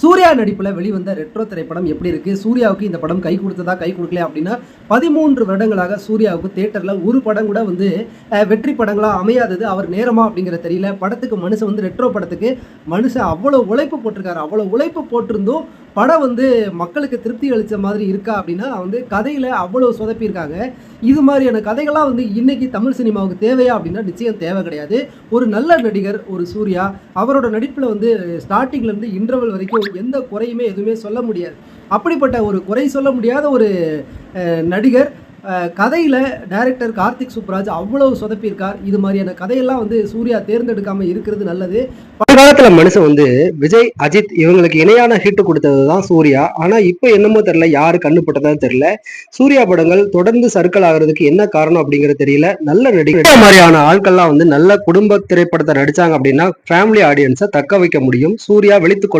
சூர்யா நடிப்பில் வெளிவந்த ரெட்ரோ திரைப்படம் எப்படி இருக்கு? சூர்யாவுக்கு இந்த படம் கை கொடுத்ததா கை கொடுக்கல அப்படின்னா பதிமூன்று வருடங்களாக சூர்யாவுக்கு தேட்டரில் ஒரு படம் கூட வந்து வெற்றி படங்களாக அமையாதது அவர் நேரமா அப்படிங்கிற தெரியல. படத்துக்கு மனுஷன் வந்து ரெட்ரோ படத்துக்கு மனுஷன் அவ்வளோ உழைப்பு போட்டிருக்காரு. அவ்வளோ உழைப்பு போட்டிருந்தும் படம் வந்து மக்களுக்கு திருப்தி அளித்த மாதிரி இருக்கா அப்படின்னா வந்து கதையில் அவ்வளோ சொதப்பியிருக்காங்க. இது மாதிரியான கதைகள்லாம் வந்து இன்னைக்கு தமிழ் சினிமாவுக்கு தேவையா அப்படின்னா நிச்சயம் தேவை கிடையாது. ஒரு நல்ல நடிகர் ஒரு சூர்யா அவரோட நடிப்பில் வந்து ஸ்டார்டிங்லேருந்து இன்டர்வல் வரைக்கும் எந்த குறையுமே எதுவுமே சொல்ல முடியாது. அப்படிப்பட்ட ஒரு குறை சொல்ல முடியாத ஒரு நடிகர் கதையில டைரக்டர் கார்த்திக் சுப்ராஜ் அவ்வளவு சொதப்பியிருக்கார். இது மாதிரியான கதையெல்லாம் வந்து சூர்யா தேர்ந்தெடுக்காம இருக்கிறது நல்லது. பழங்காலத்துல மனுஷன் வந்து விஜய் அஜித் இவங்களுக்கு இணையான ஹிட் கொடுத்தது தான் சூர்யா. ஆனா இப்ப என்னமோ தெரியல யாரு கண்ணு தெரில தெரியல. சூர்யா படங்கள் தொடர்ந்து சர்க்கிள் ஆகுறதுக்கு என்ன காரணம் அப்படிங்கறது தெரியல. நல்ல நடிகர். மாதிரியான ஆட்கள்லாம் வந்து நல்ல குடும்ப திரைப்படத்தை நடிச்சாங்க அப்படின்னா ஃபேமிலி ஆடியன்ஸை தக்க வைக்க முடியும். சூர்யா வெளித்துக்